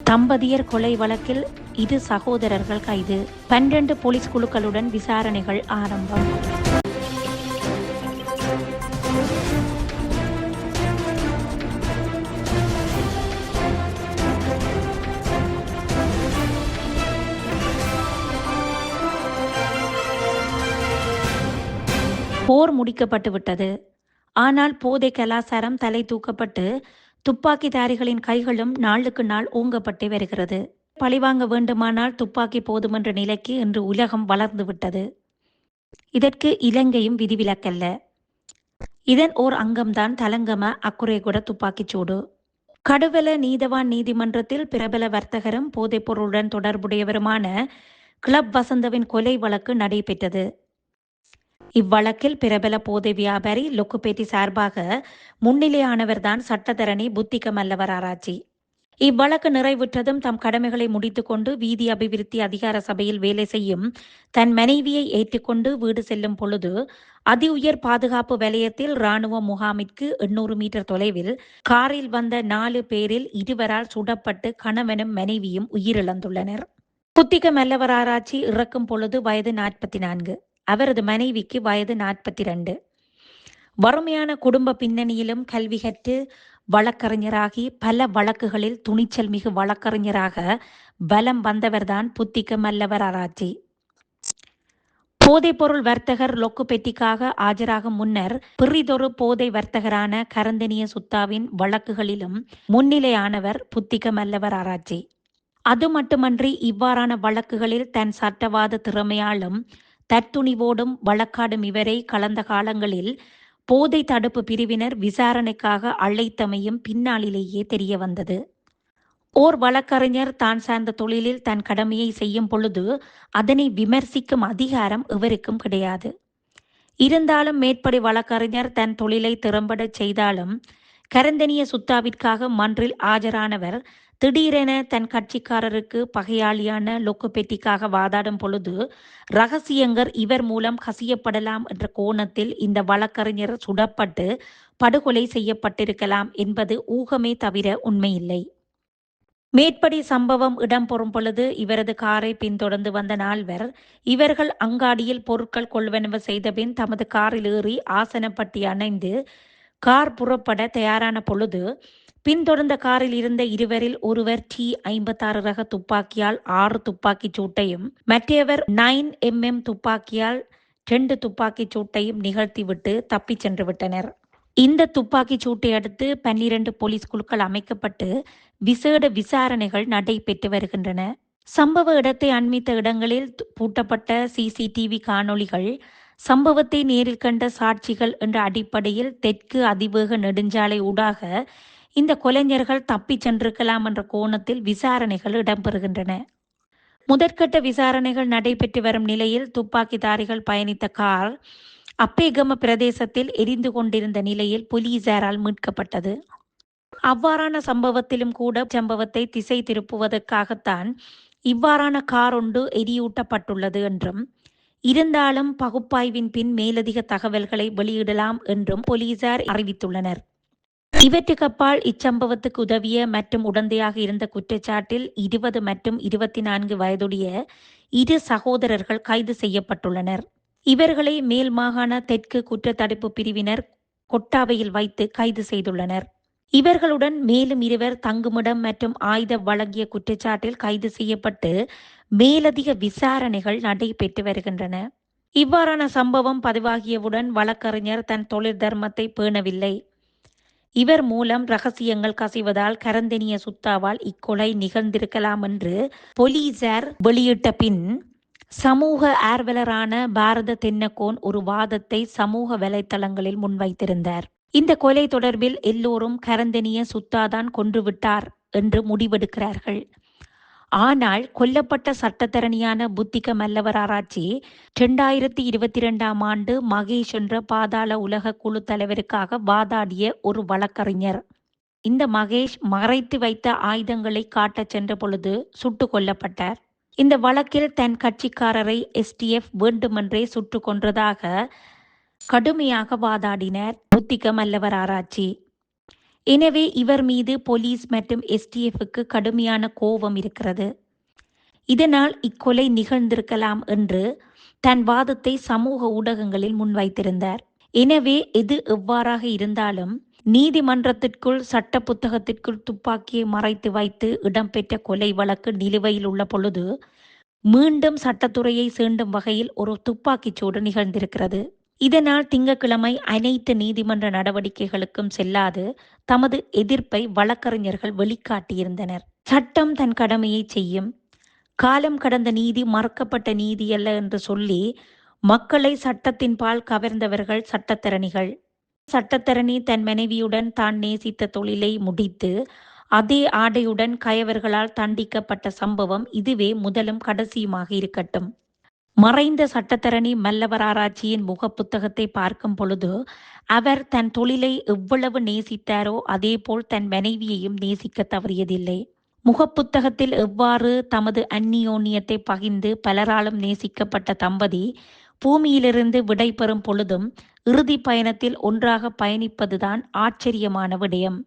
தம்பதியர் கொலை வழக்கில் இரு சகோதரர்கள் கைது. பன்னிரண்டு போலீஸ் குழுக்களுடன் விசாரணைகள் ஆரம்பம். போர் முடிக்கப்பட்டு விட்டது ஆனால் போதை கலாச்சாரம் தலை தூக்கப்பட்டு துப்பாக்கிதாரிகளின் கைகளும் நாளுக்கு நாள் ஊங்கப்பட்டு வருகிறது. பழிவாங்க வேண்டுமானால் துப்பாக்கி போதுமென்ற நிலைக்கு இன்று உலகம் வளர்ந்து விட்டது. இதற்கு இலங்கையும் விதிவிலக்கல்ல. இதன் ஓர் அங்கம்தான் தலங்கம அக்குரேகுட துப்பாக்கிச்சூடு கடுவல நீதவான் நீதிமன்றத்தில் பிரபல வர்த்தகரும் போதைப்பொருளுடன் தொடர்புடையவருமான கிளப் வசந்தவின் கொலை வழக்கு நடைபெற்றது. இவ்வழக்கில் பிரபல போதை வியாபாரி லொக்குபேட்டி சார்பாக முன்னிலையானவர்தான் சட்டத்தரணி புத்திக மல்லவர் ஆராய்ச்சி. இவ்வழக்கு நிறைவுற்றதும் தம் கடமைகளை முடித்துக்கொண்டு வீதி அபிவிருத்தி அதிகார சபையில் வேலை செய்யும் தன் மனைவியை ஏற்றுக்கொண்டு வீடு செல்லும் பொழுது அதி உயர் பாதுகாப்பு வலயத்தில் ராணுவ முகாமிற்கு எண்ணூறு மீட்டர் தொலைவில் காரில் வந்த நாலு பேரில் இருவரால் சுடப்பட்டு கணவனும் மனைவியும் உயிரிழந்துள்ளனர். புத்திக மல்லவர் ஆராய்ச்சி இறக்கும் பொழுது வயது நாற்பத்தி நான்கு. அவரது மனைவிக்கு வயது நாற்பத்தி ரெண்டு வறுமையான குடும்ப பின்னணியிலும் கல்வி கற்று வழக்கறிஞராகி பல வழக்குகளில் துணிச்சல் மிகு வழக்கறிஞராக பலம் வந்தவர்தான் புத்திக்கு மல்லவர் ஆராய்ச்சி. போதைப்பொருள் வர்த்தகர் லொக்கு பெட்டிக்காக ஆஜராகும் முன்னர் பிறிதொரு போதை வர்த்தகரான கரந்தனிய சுத்தாவின் வழக்குகளிலும் முன்னிலையானவர் புத்திக்க மல்லவர் ஆராய்ச்சி. அது மட்டுமன்றி இவ்வாறான வழக்குகளில் தன் சட்டவாத திறமையாலும் தற்துணிவோடும் வழக்காடும் இவரை கலந்த காலங்களில் போதை தடுப்பு பிரிவினர் விசாரணைக்காக அழைத்தமையும் பின்னாளிலேயே தெரிய வந்தது. ஓர் வழக்கறிஞர் தான் சார்ந்த தொழிலில் தன் கடமையை செய்யும் பொழுது அதனை விமர்சிக்கும் அதிகாரம் இவருக்கும் கிடையாது. இருந்தாலும் மேற்படி வழக்கறிஞர் தன் தொழிலை திறம்பட செய்தாலும் கரந்தனிய சுத்தாவிற்காக மன்றில் ஆஜரானவர் திடீரென தன் கட்சிக்காரருக்கு பகையாளியான லொக்குபெட்டிக்காக வாதாடும் பொழுது ரகசியங்கர் இவர் மூலம் கசியப்படலாம் என்ற கோணத்தில் இந்த வழக்கறிஞர் சுடப்பட்டு படுகொலை செய்யப்பட்டிருக்கலாம் என்பது ஊகமே தவிர உண்மையில்லை. மேற்படி சம்பவம் இடம்பெறும் பொழுது இவரது காரை பின்தொடர்ந்து வந்த நால்வர் இவர்கள் அங்காடியில் பொருட்கள் கொள்வனவு செய்தபின் தமது காரில் ஏறி ஆசனப்பட்டி அணைந்து கார் புறப்பட தயாரான பொழுது பின்தொடர்ந்த காரில் இருந்த இருவரில் ஒருவர் டி ஐம்பத்தாறு ரக துப்பாக்கியால் ஆறு துப்பாக்கிச் சூட்டையும் மற்றவர் நைன் எம்எம் துப்பாக்கியால் ரெண்டு துப்பாக்கிச் சூட்டையும் நிகழ்த்திவிட்டு தப்பிச் சென்று விட்டனர். இந்த துப்பாக்கிச் சூட்டை அடுத்து பன்னிரண்டு போலீஸ் குழுக்கள் அமைக்கப்பட்டு விசேட விசாரணைகள் நடைபெற்று வருகின்றன. சம்பவ இடத்தை அண்மித்த இடங்களில் து- பூட்டப்பட்ட சிசிடிவி காணொளிகள் சம்பவத்தை நேரில் கண்ட சாட்சிகள் என்ற அடிப்படையில் தெற்கு அதிவேக நெடுஞ்சாலை ஊடாக இந்த கொலைஞர்கள் தப்பிச் சென்றிருக்கலாம் என்ற கோணத்தில் விசாரணைகள் இடம்பெறுகின்றன. முதற்கட்ட விசாரணைகள் நடைபெற்று வரும் நிலையில் துப்பாக்கிதாரிகள் பயணித்த கார் அப்பேகம பிரதேசத்தில் எரிந்து கொண்டிருந்த நிலையில் போலீசாரால் மீட்கப்பட்டது. அவ்வாறான சம்பவத்திலும் கூட சம்பவத்தை திசை திருப்புவதற்காகத்தான் இவ்வாறான கார் ஒன்று எரியூட்டப்பட்டுள்ளது என்றும் இருந்தாலும் பகுப்பாய்வின் பின் மேலதிக தகவல்களை வெளியிடலாம் என்றும் போலீசார் அறிவித்துள்ளனர். இவற்றுக்கப்பால் இச்சம்பவத்துக்கு உதவிய மற்றும் உடந்தையாக இருந்த குற்றச்சாட்டில் இருபது மற்றும் இருபத்தி நான்கு வயதுடைய இரு சகோதரர்கள் கைது செய்யப்பட்டுள்ளனர். இவர்களை மேல் மாகாண தெற்கு குற்றத்தடுப்பு பிரிவினர் கொட்டாவையில் வைத்து கைது செய்துள்ளனர். இவர்களுடன் மேலும் இருவர் தங்குமிடம் மற்றும் ஆயுத வழங்கிய குற்றச்சாட்டில் கைது செய்யப்பட்டு மேலதிக விசாரணைகள் நடைபெற்று வருகின்றன. இவ்வாறான சம்பவம் பதிவாகியவுடன் வழக்கறிஞர் தன் தொழில் தர்மத்தை பேணவில்லை. இவர் மூலம் ரகசியங்கள் கசிவதால் கரந்தெனிய சுத்தாவால் இக்கொலை நிகழ்ந்திருக்கலாம் என்று போலீசார் வெளியிட்ட பின் சமூக ஆர்வலரான பாரத தென்னக்கோன் ஒரு வாதத்தை சமூக வலைத்தளங்களில் முன்வைத்திருந்தார். இந்த கொலை தொடர்பில் எல்லோரும் கரந்தெனிய சுத்தாதான் கொன்றுவிட்டார் என்று முடிவெடுக்கிறார்கள். ஆனால் கொல்லப்பட்ட சட்டத்தரணியான புத்திக மல்லவர் ஆராய்ச்சி ரெண்டாயிரத்தி இருபத்தி ரெண்டாம் ஆண்டு மகேஷ் என்ற பாதாள உலக குழு தலைவருக்காக வாதாடிய ஒரு வழக்கறிஞர். இந்த மகேஷ் மறைத்து வைத்த ஆயுதங்களை காட்டச் சென்ற பொழுது சுட்டு கொல்லப்பட்டார். இந்த வழக்கில் தன் கட்சிக்காரரை எஸ்டிஎஃப் வேண்டுமென்றே சுட்டு கொன்றதாக கடுமையாக வாதாடினர் புத்திக மல்லவர் ஆராய்ச்சி. எனவே இவர் மீது போலீஸ் மற்றும் எஸ்டிஎஃப்க்கு கடுமையான கோபம் இருக்கிறது. இதனால் இக்கொலை நிகழ்ந்திருக்கலாம் என்று தன் வாதத்தை சமூக ஊடகங்களில் முன்வைத்திருந்தார். எனவே எது எவ்வாறாக இருந்தாலும் நீதிமன்றத்திற்குள் சட்ட புத்தகத்திற்குள் துப்பாக்கியை மறைத்து வைத்து இடம்பெற்ற கொலை வழக்கு நிலுவையில் உள்ள பொழுது மீண்டும் சட்டத்துறையை சீண்டும் வகையில் ஒரு துப்பாக்கிச் சூடு நிகழ்ந்திருக்கிறது. இதனால் திங்கட்கிழமை அனைத்து நீதிமன்ற நடவடிக்கைகளுக்கும் செல்லாது தமது எதிர்ப்பை வழக்கறிஞர்கள் வெளிக்காட்டியிருந்தனர். சட்டம் தன் கடமையை செய்யும். காலம் கடந்த நீதி மறக்கப்பட்ட நீதி அல்ல என்று சொல்லி மக்களை சட்டத்தின் பால் கவர்ந்தவர்கள் சட்டத்தரணிகள். சட்டத்தரணி தன் மனைவியுடன் தான் நேசித்த தொழிலை முடித்து அதே ஆடையுடன் கயவர்களால் தண்டிக்கப்பட்ட சம்பவம் இதுவே முதலும் கடைசியுமாக இருக்கட்டும். மறைந்த சட்டத்தரணி மல்லவராராய்ச்சியின் முக புத்தகத்தை பார்க்கும் பொழுது அவர் தன் தொழிலை எவ்வளவு நேசித்தாரோ அதேபோல் தன் மனைவியையும் நேசிக்க தவறியதில்லை. முகப்புத்தகத்தில் எவ்வாறு தமது அந்நியோன்யத்தை பகிர்ந்து பலராலும் நேசிக்கப்பட்ட தம்பதி பூமியிலிருந்து விடைபெறும் பொழுதும் இறுதி பயணத்தில் ஒன்றாக பயணிப்பதுதான் ஆச்சரியமான விடயம்.